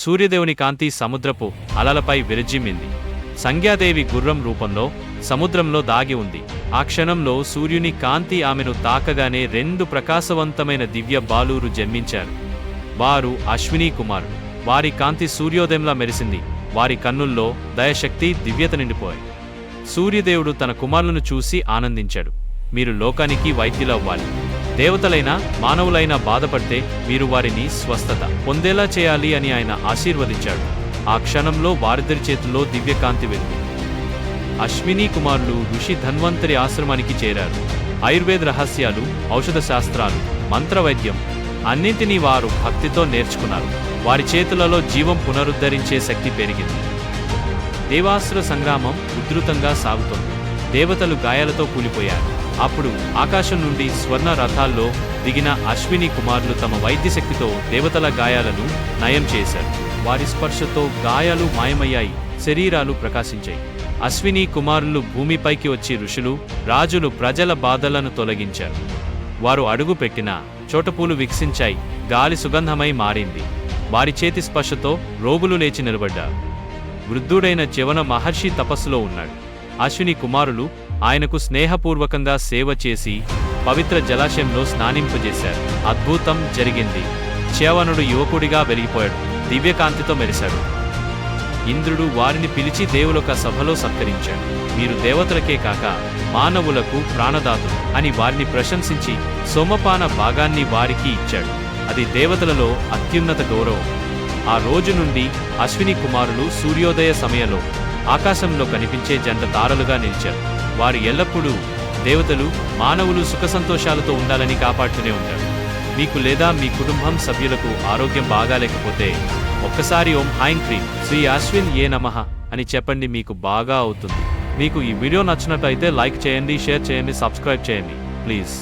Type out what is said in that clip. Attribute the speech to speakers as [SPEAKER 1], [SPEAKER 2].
[SPEAKER 1] సూర్యదేవుని కాంతి సముద్రపు అలలపై విరజిమ్మింది. సంధ్యాదేవి గుర్రం రూపంలో సముద్రంలో దాగి ఉంది. ఆ క్షణంలో సూర్యుని కాంతి ఆమెను తాకగానే రెండు ప్రకాశవంతమైన దివ్య బాలూరు జన్మించారు. వారు అశ్విని కుమార్. వారి కాంతి సూర్యోదయంలా మెరిసింది. వారి కన్నుల్లో దయశక్తి దివ్యత నిండిపోయాయి. సూర్యదేవుడు తన కుమారులను చూసి ఆనందించాడు. మీరు లోకానికి వైద్యులవ్వాలి. దేవతలైనా మానవులైనా బాధపడితే మీరు వారిని స్వస్థత పొందేలా చేయాలి అని ఆయన ఆశీర్వదించాడు. ఆ క్షణంలో వారిద్దరి చేతుల్లో దివ్యకాంతి వెళ్ళి అశ్విని కుమారులు ఋషి ధన్వంతరి ఆశ్రమానికి చేరారు. ఆయుర్వేద రహస్యాలు ఔషధ శాస్త్రాలు మంత్రవైద్యం అన్నింటినీ వారు భక్తితో నేర్చుకున్నారు. వారి చేతులలో జీవం పునరుద్ధరించే శక్తి పెరిగింది. దేవాసుర సంగ్రామం ఉధృతంగా సాగుతోంది. దేవతలు గాయాలతో కూలిపోయారు. అప్పుడు ఆకాశం నుండి స్వర్ణ రథాల్లో దిగిన అశ్విని కుమారులు తమ వైద్య శక్తితో దేవతల గాయాలను నయం చేశారు. వారి స్పర్శతో గాయాలు మాయమయ్యాయి శరీరాలు ప్రకాశించాయి. అశ్విని కుమారులు భూమిపైకి వచ్చి ఋషులు రాజులు ప్రజల బాధలను తొలగించారు. వారు అడుగు పెట్టిన చోటపూలు వికసించాయి గాలి సుగంధమై మారింది. వారి చేతి స్పర్శతో రోగులు లేచి నిలబడ్డారు. వృద్ధుడైన జీవన మహర్షి తపస్సులో ఉన్నాడు. అశ్విని కుమారులు ఆయనకు స్నేహపూర్వకంగా సేవ చేసి పవిత్ర జలాశయంలో స్నానింపజేశారు. అద్భుతం జరిగింది. చేవనుడు యువకుడిగా వెలిగిపోయాడు. దివ్యకాంతితో మెరిశాడు. ఇంద్రుడు వారిని పిలిచి దేవులొక సభలో సత్కరించాడు. మీరు దేవతలకే కాక మానవులకు ప్రాణదాతు అని వారిని ప్రశంసించి సోమపాన భాగాన్ని వారికి ఇచ్చాడు. అది దేవతలలో అత్యున్నత గౌరవం. ఆ రోజు నుండి అశ్విని కుమారులు సూర్యోదయ సమయంలో ఆకాశంలో కనిపించే జంట తారలుగా నిలిచారు. వారు ఎల్లప్పుడూ దేవతలు మానవులు సుఖ సంతోషాలతో ఉండాలని కాపాడుతూనే ఉంటారు. మీకు లేదా మీ కుటుంబం సభ్యులకు ఆరోగ్యం బాగాలేకపోతే ఒక్కసారి ఓం హైం క్రీం శ్రీ అశ్విన్ ఏ నమః అని చెప్పండి మీకు బాగా అవుతుంది. మీకు ఈ వీడియో నచ్చినట్లయితే లైక్ చేయండి షేర్ చేయండి సబ్స్క్రైబ్ చేయండి. ప్లీజ్.